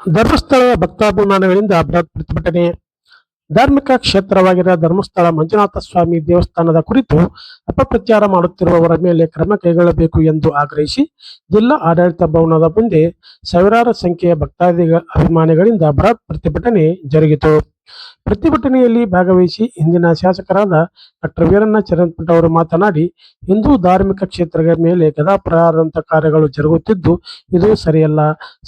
ಧರ್ಮಸ್ಥಳ ಭಕ್ತಾಭಿಮಾನಗಳಿಂದ ಬೃಹತ್ ಪ್ರತಿಭಟನೆ ಧಾರ್ಮಿಕ ಕ್ಷೇತ್ರವಾಗಿರುವ ಧರ್ಮಸ್ಥಳ ಮಂಜುನಾಥ ಸ್ವಾಮಿ ದೇವಸ್ಥಾನದ ಕುರಿತು ಅಪಪ್ರಚಾರ ಮಾಡುತ್ತಿರುವವರ ಮೇಲೆ ಕ್ರಮ ಕೈಗೊಳ್ಳಬೇಕು ಎಂದು ಆಗ್ರಹಿಸಿ ಜಿಲ್ಲಾ ಆಡಳಿತ ಭವನದ ಮುಂದೆ ಸಾವಿರಾರು ಸಂಖ್ಯೆಯ ಭಕ್ತಾದಿ ಅಭಿಮಾನಿಗಳಿಂದ ಬೃಹತ್ ಪ್ರತಿಭಟನೆ ಜರುಗಿತು. ಪ್ರತಿಭಟನೆಯಲ್ಲಿ ಭಾಗವಹಿಸಿ ಹಿಂದಿನ ಶಾಸಕರಾದ ಡಾಕ್ಟರ್ ವೀರಣ್ಣ ಚರಣಪಟ್ಟ ಅವರು ಮಾತನಾಡಿ, ಹಿಂದೂ ಧಾರ್ಮಿಕ ಕ್ಷೇತ್ರಗಳ ಮೇಲೆ ಗದಾಪ್ರಹಾರದಂತ ಕಾರ್ಯಗಳು ಜರುಗುತ್ತಿದ್ದು, ಇದು ಸರಿಯಲ್ಲ.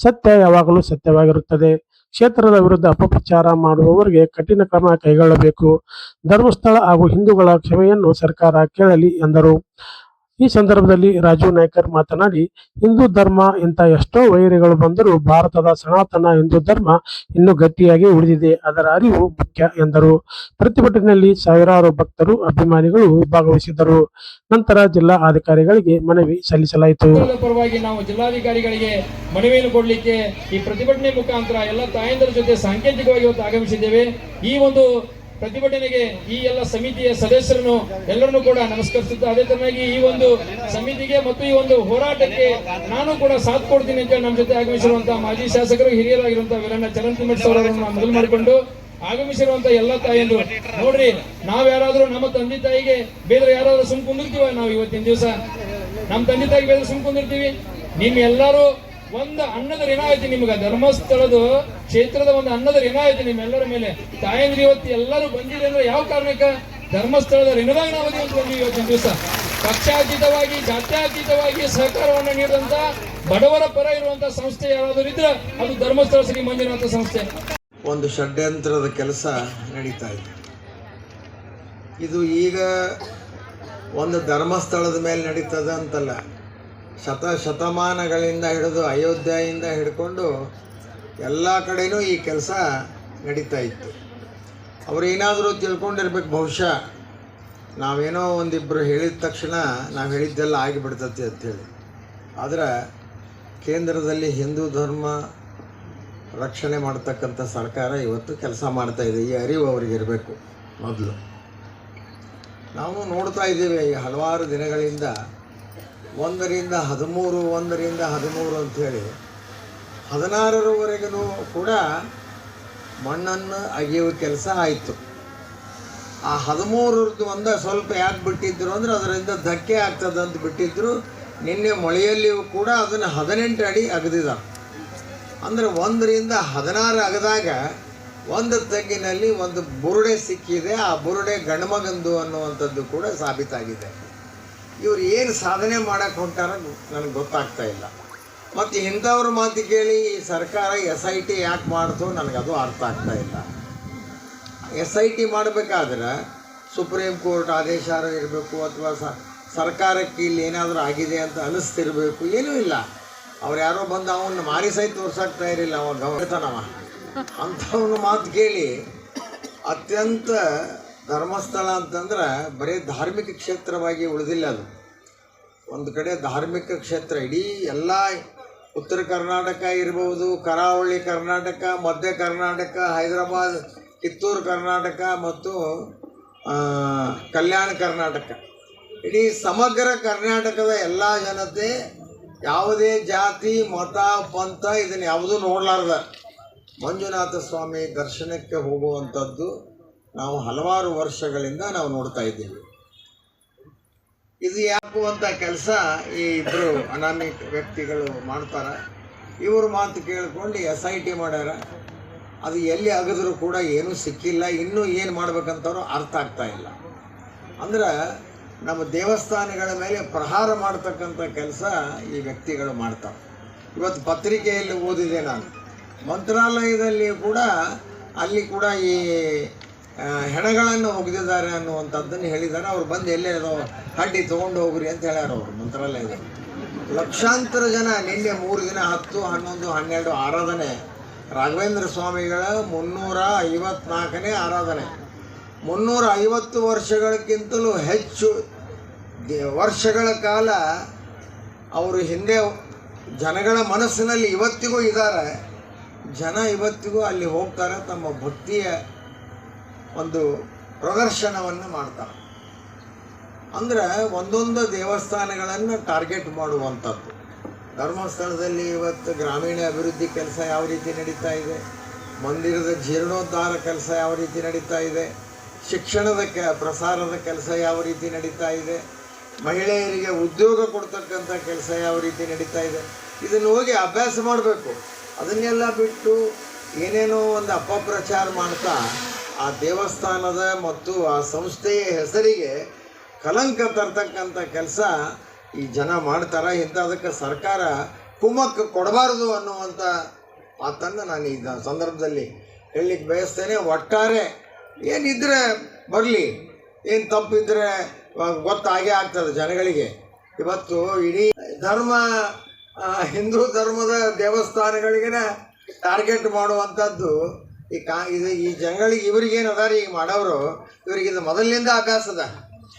ಸತ್ಯ ಯಾವಾಗಲೂ ಸತ್ಯವಾಗಿರುತ್ತದೆ. ಕ್ಷೇತ್ರದ ವಿರುದ್ಧ ಅಪಪ್ರಚಾರ ಮಾಡುವವರಿಗೆ ಕಠಿಣ ಕ್ರಮ ಕೈಗೊಳ್ಳಬೇಕು. ಧರ್ಮಸ್ಥಳ ಹಾಗೂ ಹಿಂದೂಗಳ ಕ್ಷಮೆಯನ್ನು ಸರ್ಕಾರ ಕೇಳಲಿ ಎಂದರು. ಈ ಸಂದರ್ಭದಲ್ಲಿ ರಾಜೀವ್ ನಾಯ್ಕರ್ ಮಾತನಾಡಿ, ಹಿಂದೂ ಧರ್ಮ ಇಂಥ ಎಷ್ಟೋ ವೈರಿಗಳು ಬಂದರೂ ಭಾರತದ ಸನಾತನ ಹಿಂದೂ ಧರ್ಮ ಇನ್ನೂ ಗಟ್ಟಿಯಾಗಿ ಉಳಿದಿದೆ, ಅದರ ಅರಿವು ಮುಖ್ಯ ಎಂದರು. ಪ್ರತಿಭಟನೆಯಲ್ಲಿ ಸಾವಿರಾರು ಭಕ್ತರು ಅಭಿಮಾನಿಗಳು ಭಾಗವಹಿಸಿದ್ದರು. ನಂತರ ಜಿಲ್ಲಾ ಅಧಿಕಾರಿಗಳಿಗೆ ಮನವಿ ಸಲ್ಲಿಸಲಾಯಿತು. ಪರವಾಗಿ ನಾವು ಜಿಲ್ಲಾಧಿಕಾರಿಗಳಿಗೆ ಮನವಿಯನ್ನು ಕೊಡಲಿಕ್ಕೆ ಈ ಪ್ರತಿಭಟನೆ ಮುಖಾಂತರ ಎಲ್ಲ ತಾಯಂದರ ಜೊತೆ ಸಾಂಕೇತಿಕವಾಗಿ ಇವತ್ತು ಆಗಮಿಸಿದ್ದೇವೆ. ಈ ಒಂದು ಪ್ರತಿಭಟನೆಗೆ ಈ ಎಲ್ಲ ಸಮಿತಿಯ ಸದಸ್ಯರನ್ನು ಎಲ್ಲರನ್ನು ಕೂಡ ನಮಸ್ಕರಿಸುತ್ತಾ, ಅದೇ ತರನಾಗಿ ಈ ಒಂದು ಸಮಿತಿಗೆ ಮತ್ತು ಈ ಒಂದು ಹೋರಾಟಕ್ಕೆ ನಾನು ಕೂಡ ಸಾಥ್ ಕೊಡ್ತೀನಿ ಅಂತ ನಮ್ಮ ಜೊತೆ ಆಗಮಿಸಿರುವಂತಹ ಮಾಜಿ ಶಾಸಕರು, ಹಿರಿಯರಾಗಿರುವಂತಹ ವೀರಣ್ಣ ಚರಣ್ ತಿಮ್ಮಟ್ ಅವರನ್ನು ಮೊದಲು ಮಾಡಿಕೊಂಡು ಆಗಮಿಸಿರುವಂತಹ ಎಲ್ಲ ತಾಯಂದ್ರು. ನೋಡ್ರಿ, ನಾವ್ ಯಾರಾದ್ರೂ ನಮ್ಮ ತಂದೆ ತಾಯಿಗೆ ಬೇರೆ ಯಾರಾದ್ರೂ ಸುಮ್ ಕುಂದಿರ್ತೀವ ನಾವು ಇವತ್ತಿನ ದಿವಸ? ನಮ್ಮ ತಂದೆ ತಾಯಿಗೆ ಬೇರೆ ಸುಮ್ ಕುಂದಿರ್ತೀವಿ? ನಿಮ್ ಎಲ್ಲರೂ ಒಂದು ಅನ್ನದ ಋಣ ಐತಿ ನಿಮ್ಗೆ, ಧರ್ಮಸ್ಥಳದ ಕ್ಷೇತ್ರದ ಒಂದು ಅನ್ನದ ಋಣ ನಿಮ್ಮೆಲ್ಲರ ಮೇಲೆ. ತಾಯಂದ್ರಿ ಇವತ್ತು ಎಲ್ಲರೂ ಬಂದಿದೆ ಅಂದ್ರೆ ಯಾವ ಕಾರಣಕ್ಕೆ? ಧರ್ಮಸ್ಥಳದ ಋಣದಾಗ ಅಂತ ಬಂದಿವಿ ಇವತ್ತಿನ ದಿವಸ. ಪಕ್ಷಾತೀತವಾಗಿ, ಜಾತ್ಯಾತೀತವಾಗಿ ಸಹಕಾರವನ್ನು ನೀಡಿದಂತ ಬಡವರ ಪರ ಇರುವಂತಹ ಸಂಸ್ಥೆ ಯಾರಾದರೂ ಇದ್ರೆ ಅದು ಧರ್ಮಸ್ಥಳ ಶ್ರೀ ಮಂಜುನಾಥ ಸಂಸ್ಥೆ. ಒಂದು ಷಡ್ಯಂತ್ರದ ಕೆಲಸ ನಡೀತಾ ಇದೆ. ಇದು ಈಗ ಒಂದು ಧರ್ಮಸ್ಥಳದ ಮೇಲೆ ನಡೀತದ ಅಂತಲ್ಲ. ಶತ ಶತಮಾನಗಳಿಂದ ಹಿಡಿದು ಅಯೋಧ್ಯೆಯಿಂದ ಹಿಡ್ಕೊಂಡು ಎಲ್ಲ ಕಡೆಯೂ ಈ ಕೆಲಸ ನಡೀತಾ ಇತ್ತು. ಅವರೇನಾದರೂ ತಿಳ್ಕೊಂಡಿರ್ಬೇಕು ಬಹುಶಃ. ನಾವೇನೋ ಒಂದಿಬ್ಬರು ಹೇಳಿದ ತಕ್ಷಣ ನಾವು ಹೇಳಿದ್ದೆಲ್ಲ ಆಗಿಬಿಡ್ತತಿ ಅಂಥೇಳಿ ಆದರೆ ಕೇಂದ್ರದಲ್ಲಿ ಹಿಂದೂ ಧರ್ಮ ರಕ್ಷಣೆ ಮಾಡ್ತಕ್ಕಂಥ ಸರ್ಕಾರ ಇವತ್ತು ಕೆಲಸ ಮಾಡ್ತಾ ಇದೆ. ಈ ಅರಿವು ಅವ್ರಿಗೆ ಇರಬೇಕು ಮೊದಲು. ನಾವು ನೋಡ್ತಾ ಇದ್ದೀವಿ ಈ ಹಲವಾರು ದಿನಗಳಿಂದ ಒಂದರಿಂದ ಹದಿಮೂರು ಒಂದರಿಂದ ಹದಿಮೂರು ಅಂಥೇಳಿ ಹದಿನಾರರವರೆಗೂ ಕೂಡ ಮಣ್ಣನ್ನು ಅಗೆಯುವ ಕೆಲಸ ಆಯಿತು. ಆ ಹದಿಮೂರರದ್ದು ಒಂದ ಸ್ವಲ್ಪ ಯಾಕೆ ಬಿಟ್ಟಿದ್ರು ಅಂದ್ರೆ ಅದರಿಂದ ಧಕ್ಕೆ ಆಗ್ತದಂತ ಬಿಟ್ಟಿದ್ರು. ನಿನ್ನೆ ಮೊಳೆಯಲ್ಲಿಯೂ ಕೂಡ ಅದನ್ನು ಹದಿನೆಂಟು ಅಡಿ ಅಗದಿದ ಅಂದರೆ ಒಂದರಿಂದ ಹದಿನಾರು ಅಗದಾಗ ಒಂದು ತಗ್ಗಿನಲ್ಲಿ ಒಂದು ಬುರುಡೆ ಸಿಕ್ಕಿದೆ. ಆ ಬುರುಡೆ ಗಣಮಗಂದು ಅನ್ನುವಂಥದ್ದು ಕೂಡ ಸಾಬೀತಾಗಿದೆ. ಇವ್ರು ಏನು ಸಾಧನೆ ಮಾಡಕ್ಕೆ ಹೊಂಟಾರ ನನಗೆ ಗೊತ್ತಾಗ್ತಾ ಇಲ್ಲ. ಮತ್ತು ಇಂಥವ್ರ ಮಾತು ಕೇಳಿ ಸರ್ಕಾರ ಎಸ್ ಐ ಟಿ ಯಾಕೆ ಮಾಡ್ತು ನನಗದು ಅರ್ಥ ಆಗ್ತಾ ಇಲ್ಲ. ಎಸ್ ಐ ಟಿ ಮಾಡಬೇಕಾದ್ರೆ ಸುಪ್ರೀಂ ಕೋರ್ಟ್ ಆದೇಶ ಇರಬೇಕು ಅಥವಾ ಸರ್ಕಾರಕ್ಕೆ ಇಲ್ಲಿ ಏನಾದರೂ ಆಗಿದೆ ಅಂತ ಅನಿಸ್ತಿರ್ಬೇಕು, ಏನೂ ಇಲ್ಲ. ಅವ್ರು ಯಾರೋ ಬಂದು ಅವನ್ನ ಮಾರಿ ಸಹಿತ ತೋರ್ಸಾಕ್ತಾ ಇರಲಿಲ್ಲ ಅವ ಗೌರತನವ ಅಂಥವನ ಮಾತು ಕೇಳಿ ಅತ್ಯಂತ ಧರ್ಮಸ್ಥಳ ಅಂತಂದ್ರೆ ಬರೀ ಧಾರ್ಮಿಕ ಕ್ಷೇತ್ರವಾಗಿ ಉಳಿದಿಲ್ಲ ಅದು. ಒಂದು ಕಡೆ ಧಾರ್ಮಿಕ ಕ್ಷೇತ್ರ, ಇಡೀ ಎಲ್ಲ ಉತ್ತರ ಕರ್ನಾಟಕ ಇರ್ಬೋದು, ಕರಾವಳಿ ಕರ್ನಾಟಕ, ಮಧ್ಯ ಕರ್ನಾಟಕ, ಹೈದರಾಬಾದ್, ಕಿತ್ತೂರು ಕರ್ನಾಟಕ ಮತ್ತು ಕಲ್ಯಾಣ ಕರ್ನಾಟಕ. ಇಡೀ ಸಮಗ್ರ ಕರ್ನಾಟಕದ ಎಲ್ಲ ಜನತೆ ಯಾವುದೇ ಜಾತಿ, ಮತ, ಪಂಥ ಇದನ್ನು ಯಾವುದೂ ನೋಡಲಾರ್ದ. ಮಂಜುನಾಥ ಸ್ವಾಮಿ ದರ್ಶನಕ್ಕೆ ಹೋಗುವಂಥದ್ದು ನಾವು ಹಲವಾರು ವರ್ಷಗಳಿಂದ ನಾವು ನೋಡ್ತಾ ಇದ್ದೀವಿ. ಇದು ಯಾಕುವಂಥ ಕೆಲಸ ಈ ಇಬ್ಬರು ಅನಾಮಿಕ ವ್ಯಕ್ತಿಗಳು ಮಾಡ್ತಾರೆ. ಇವರು ಮಾತು ಕೇಳ್ಕೊಂಡು ಎಸ್ ಐ ಟಿ ಮಾಡ್ಯಾರ. ಅದು ಎಲ್ಲಿ ಅಗದರೂ ಕೂಡ ಏನೂ ಸಿಕ್ಕಿಲ್ಲ, ಇನ್ನೂ ಏನು ಮಾಡ್ಬೇಕಂತವ್ರು ಅರ್ಥ ಆಗ್ತಾ ಇಲ್ಲ. ಅಂದ್ರೆ ನಮ್ಮ ದೇವಸ್ಥಾನಗಳ ಮೇಲೆ ಪ್ರಹಾರ ಮಾಡ್ತಕ್ಕಂಥ ಕೆಲಸ ಈ ವ್ಯಕ್ತಿಗಳು ಮಾಡ್ತಾರೆ. ಇವತ್ತು ಪತ್ರಿಕೆಯಲ್ಲಿ ಓದಿದೆ ನಾನು. ಮಂತ್ರಾಲಯದಲ್ಲಿ ಕೂಡ, ಅಲ್ಲಿ ಕೂಡ ಈ ಹೆಣಗಳನ್ನು ಒಗೆದಿದ್ದಾರೆ ಅನ್ನುವಂಥದ್ದನ್ನು ಹೇಳಿದ್ದಾರೆ. ಅವ್ರು ಬಂದು ಎಲ್ಲೇ ಅದೋ ಕಡ್ಡಿ ತೊಗೊಂಡು ಹೋಗ್ರಿ ಅಂತ ಹೇಳ್ಯಾರ ಅವರು, ಮಂತ್ರಾಲಯದಲ್ಲಿ. ಲಕ್ಷಾಂತರ ಜನ ನಿನ್ನೆ ಮೂರು ದಿನ ಹತ್ತು, ಹನ್ನೊಂದು, ಹನ್ನೆರಡು ಆರಾಧನೆ. ರಾಘವೇಂದ್ರ ಸ್ವಾಮಿಗಳ ಮುನ್ನೂರ ಐವತ್ನಾಲ್ಕನೇ ಆರಾಧನೆ. ಮುನ್ನೂರ ಐವತ್ತು ವರ್ಷಗಳಕ್ಕಿಂತಲೂ ಹೆಚ್ಚು ವರ್ಷಗಳ ಕಾಲ ಅವರು ಹಿಂದೆ ಜನಗಳ ಮನಸ್ಸಿನಲ್ಲಿ ಇವತ್ತಿಗೂ ಇದ್ದಾರೆ. ಜನ ಇವತ್ತಿಗೂ ಅಲ್ಲಿ ಹೋಗ್ತಾರೆ, ತಮ್ಮ ಭಕ್ತಿಯ ಒಂದು ಪ್ರದರ್ಶನವನ್ನು ಮಾಡ್ತಾರೆ. ಅಂದರೆ ಒಂದೊಂದು ದೇವಸ್ಥಾನಗಳನ್ನು ಟಾರ್ಗೆಟ್ ಮಾಡುವಂಥದ್ದು. ಧರ್ಮಸ್ಥಳದಲ್ಲಿ ಇವತ್ತು ಗ್ರಾಮೀಣ ಅಭಿವೃದ್ಧಿ ಕೆಲಸ ಯಾವ ರೀತಿ ನಡೀತಾ ಇದೆ? ಮಂದಿರದ ಜೀರ್ಣೋದ್ಧಾರ ಕೆಲಸ ಯಾವ ರೀತಿ ನಡೀತಾ ಇದೆ? ಶಿಕ್ಷಣದ ಕೆ, ಪ್ರಸಾರದ ಕೆಲಸ ಯಾವ ರೀತಿ ನಡೀತಾ ಇದೆ? ಮಹಿಳೆಯರಿಗೆ ಉದ್ಯೋಗ ಕೊಡ್ತಕ್ಕಂಥ ಕೆಲಸ ಯಾವ ರೀತಿ ನಡೀತಾ ಇದೆ? ಇದನ್ನು ಹೋಗಿ ಅಭ್ಯಾಸ ಮಾಡಬೇಕು. ಅದನ್ನೆಲ್ಲ ಬಿಟ್ಟು ಏನೇನೋ ಒಂದು ಅಪಪ್ರಚಾರ ಮಾಡ್ತಾ ಆ ದೇವಸ್ಥಾನದ ಮತ್ತು ಆ ಸಂಸ್ಥೆಯ ಹೆಸರಿಗೆ ಕಲಂಕ ತರ್ತಕ್ಕಂಥ ಕೆಲಸ ಈ ಜನ ಮಾಡ್ತಾರೆ. ಇಂಥದಕ್ಕೆ ಸರ್ಕಾರ ಕುಮ್ಮಕ್ಕು ಕೊಡಬಾರ್ದು ಅನ್ನುವಂಥ ಮಾತನ್ನು ನಾನು ಈ ಸಂದರ್ಭದಲ್ಲಿ ಹೇಳಲಿಕ್ಕೆ ಬಯಸ್ತೇನೆ. ಒಟ್ಟಾರೆ ಏನಿದ್ರೆ ಬರಲಿ, ಏನು ತಪ್ಪಿದ್ರೆ ಗೊತ್ತಾಗೇ ಆಗ್ತದೆ ಜನಗಳಿಗೆ. ಇವತ್ತು ಇಡೀ ಧರ್ಮ ಹಿಂದೂ ಧರ್ಮದ ದೇವಸ್ಥಾನಗಳಿಗೆ ಟಾರ್ಗೆಟ್ ಮಾಡುವಂಥದ್ದು ಈ ಕಾ ಇದು ಈ ಜನಗಳಿಗೆ ಇವ್ರಿಗೇನು ಅದಾರ? ಈಗ ಮಾಡೋರು ಇವ್ರಿಗೆ ಇದು ಮೊದಲಿನಿಂದ ಅದ.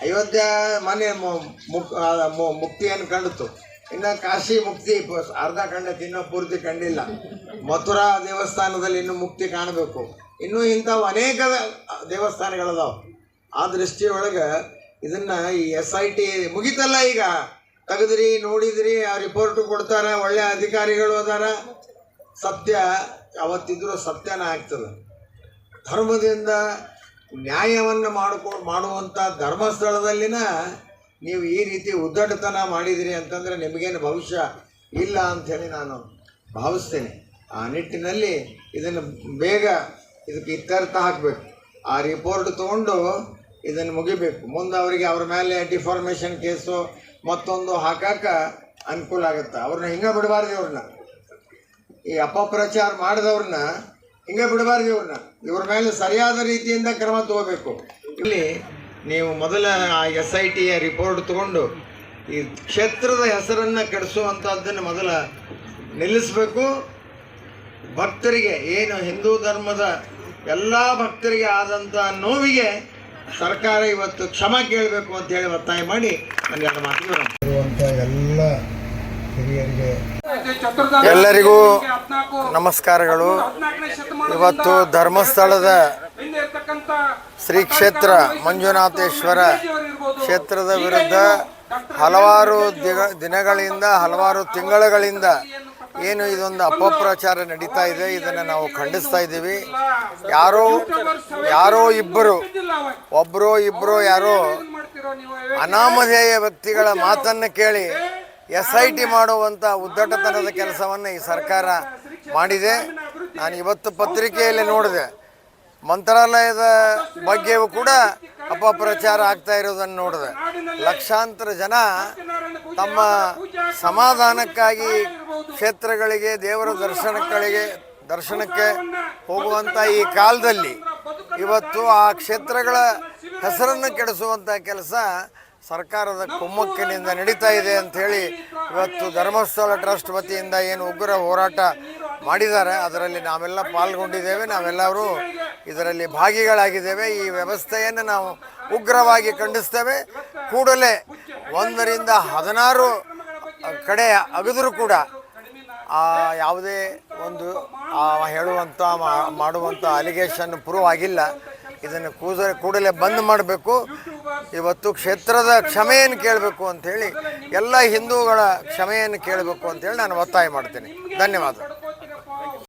ಅಯೋಧ್ಯ ಮನೆ ಮುಕ್ ಆ, ಮು- ಮುಕ್ತಿಯನ್ನು ಕಂಡಿತು ಇನ್ನು ಕಾಶಿ ಮುಕ್ತಿ ಅರ್ಧ ಕಂಡೈತಿ ತಿನ್ನೋ ಪೂರ್ತಿ ಕಂಡಿಲ್ಲ. ಮಥುರಾ ದೇವಸ್ಥಾನದಲ್ಲಿ ಇನ್ನೂ ಮುಕ್ತಿ ಕಾಣಬೇಕು. ಇನ್ನೂ ಇಂಥವು ಅನೇಕ ದೇವಸ್ಥಾನಗಳದಾವ. ಆ ದೃಷ್ಟಿಯೊಳಗೆ ಇದನ್ನು ಈ ಎಸ್ ಐ ಟಿ ಮುಗಿತಲ್ಲ ಈಗ. ತೆಗೆದ್ರಿ ನೋಡಿದ್ರಿ ಆ ರಿಪೋರ್ಟ್ ಕೊಡ್ತಾರೆ ಒಳ್ಳೆ ಅಧಿಕಾರಿಗಳು ಅದಾರ. ಸತ್ಯ ಅವತ್ತಿದ್ರೂ ಸತ್ಯನ ಆಗ್ತದೆ. ಧರ್ಮದಿಂದ ನ್ಯಾಯವನ್ನು ಮಾಡಿಕೊ, ಮಾಡುವಂಥ ಧರ್ಮಸ್ಥಳದಲ್ಲಿನ ನೀವು ಈ ರೀತಿ ಉದ್ದಟತನ ಮಾಡಿದಿರಿ ಅಂತಂದರೆ ನಿಮಗೇನು ಭವಿಷ್ಯ ಇಲ್ಲ ಅಂಥೇಳಿ ನಾನು ಭಾವಿಸ್ತೇನೆ. ಆ ನಿಟ್ಟಿನಲ್ಲಿ ಇದನ್ನು ಬೇಗ ಇದಕ್ಕೆ ಇತ್ಯರ್ಥ ಹಾಕಬೇಕು. ಆ ರಿಪೋರ್ಟ್ ತೊಗೊಂಡು ಇದನ್ನು ಮುಗಿಬೇಕು. ಮುಂದೆ ಅವರಿಗೆ ಅವ್ರ ಮೇಲೆ ಡಿಫಾರ್ಮೇಷನ್ ಕೇಸು ಮತ್ತೊಂದು ಹಾಕಾಕ ಅನುಕೂಲ ಆಗುತ್ತೆ. ಅವ್ರನ್ನ ಹಿಂಗೆ ಬಿಡಬಾರ್ದು ಅವ್ರನ್ನ ಈ ಅಪಪ್ರಚಾರ ಮಾಡಿದವ್ರನ್ನ ಹಿಂಗೆ ಬಿಡಬಾರ್ದು ಇವ್ರನ್ನ. ಇವ್ರ ಮೇಲೆ ಸರಿಯಾದ ರೀತಿಯಿಂದ ಕ್ರಮ ತಗೋಬೇಕು. ಇಲ್ಲಿ ನೀವು ಮೊದಲ ಆ ಎಸ್ ಐ ಟಿಯ ರಿಪೋರ್ಟ್ ತಗೊಂಡು ಈ ಕ್ಷೇತ್ರದ ಹೆಸರನ್ನು ಕೆಡಿಸುವಂಥದ್ದನ್ನು ಮೊದಲ ನಿಲ್ಲಿಸಬೇಕು. ಭಕ್ತರಿಗೆ ಏನು ಹಿಂದೂ ಧರ್ಮದ ಎಲ್ಲ ಭಕ್ತರಿಗೆ ಆದಂಥ ನೋವಿಗೆ ಸರ್ಕಾರ ಇವತ್ತು ಕ್ಷಮ ಕೇಳಬೇಕು ಅಂತ ಹೇಳಿ ಒತ್ತಾಯ ಮಾಡಿ ನನಗೆ ಮಾತು ಎಲ್ಲ ಹಿರಿಯರಿಗೆ ಎಲ್ಲರಿಗೂ ನಮಸ್ಕಾರಗಳು. ಇವತ್ತು ಧರ್ಮಸ್ಥಳದ ಶ್ರೀ ಕ್ಷೇತ್ರ ಮಂಜುನಾಥೇಶ್ವರ ಕ್ಷೇತ್ರದ ವಿರುದ್ಧ ಹಲವಾರು ದಿನಗಳಿಂದ ಹಲವಾರು ತಿಂಗಳುಗಳಿಂದ ಏನು ಇದೊಂದು ಅಪಪ್ರಚಾರ ನಡೀತಾ ಇದೆ. ಇದನ್ನು ನಾವು ಖಂಡಿಸ್ತಾ ಇದ್ದೀವಿ. ಯಾರೋ ಯಾರೋ ಇಬ್ಬರು ಒಬ್ಬರೋ ಇಬ್ಬರು ಯಾರೋ ಅನಾಮಧೇಯ ವ್ಯಕ್ತಿಗಳ ಮಾತನ್ನು ಕೇಳಿ ಎಸ್ ಐ ಟಿ ಮಾಡುವಂಥ ಉದ್ದಟತನದ ಕೆಲಸವನ್ನು ಈ ಸರ್ಕಾರ ಮಾಡಿದೆ. ನಾನು ಇವತ್ತು ಪತ್ರಿಕೆಯಲ್ಲಿ ನೋಡಿದೆ. ಮಂತ್ರಾಲಯದ ಬಗ್ಗೆಯೂ ಕೂಡ ಅಪಪ್ರಚಾರ ಆಗ್ತಾ ಇರೋದನ್ನು ನೋಡಿದೆ. ಲಕ್ಷಾಂತರ ಜನ ತಮ್ಮ ಸಮಾಧಾನಕ್ಕಾಗಿ ಕ್ಷೇತ್ರಗಳಿಗೆ, ದೇವರ ದರ್ಶನಗಳಿಗೆ ದರ್ಶನಕ್ಕೆ ಹೋಗುವಂಥ ಈ ಕಾಲದಲ್ಲಿ ಇವತ್ತು ಆ ಕ್ಷೇತ್ರಗಳ ಹೆಸರನ್ನು ಕೆಡಿಸುವಂಥ ಕೆಲಸ ಸರ್ಕಾರದ ಕುಮ್ಮಕ್ಕಿನಿಂದ ನಡೀತಾ ಇದೆ ಅಂಥೇಳಿ ಇವತ್ತು ಧರ್ಮಸ್ಥಳ ಟ್ರಸ್ಟ್ ವತಿಯಿಂದ ಏನು ಉಗ್ರ ಹೋರಾಟ ಮಾಡಿದ್ದಾರೆ. ಅದರಲ್ಲಿ ನಾವೆಲ್ಲ ಪಾಲ್ಗೊಂಡಿದ್ದೇವೆ. ನಾವೆಲ್ಲರೂ ಇದರಲ್ಲಿ ಭಾಗಿಗಳಾಗಿದ್ದೇವೆ. ಈ ವ್ಯವಸ್ಥೆಯನ್ನು ನಾವು ಉಗ್ರವಾಗಿ ಖಂಡಿಸ್ತೇವೆ. ಕೂಡಲೇ ಒಂದರಿಂದ ಹದಿನಾರು ಕಡೆ ಅಗದರೂ ಕೂಡ ಆ ಯಾವುದೇ ಒಂದು ಹೇಳುವಂಥ ಮಾಡುವಂಥ ಅಲಿಗೇಷನ್ ಪ್ರೂವ್ ಆಗಿಲ್ಲ. ಇದನ್ನು ಕೂದ ಕೂಡಲೇ ಬಂದ್ ಮಾಡಬೇಕು. ಇವತ್ತು ಕ್ಷೇತ್ರದ ಕ್ಷಮೆಯನ್ನು ಕೇಳಬೇಕು ಅಂಥೇಳಿ ಎಲ್ಲ ಹಿಂದೂಗಳ ಕ್ಷಮೆಯನ್ನು ಕೇಳಬೇಕು ಅಂತೇಳಿ ನಾನು ಒತ್ತಾಯ ಮಾಡ್ತೀನಿ. ಧನ್ಯವಾದ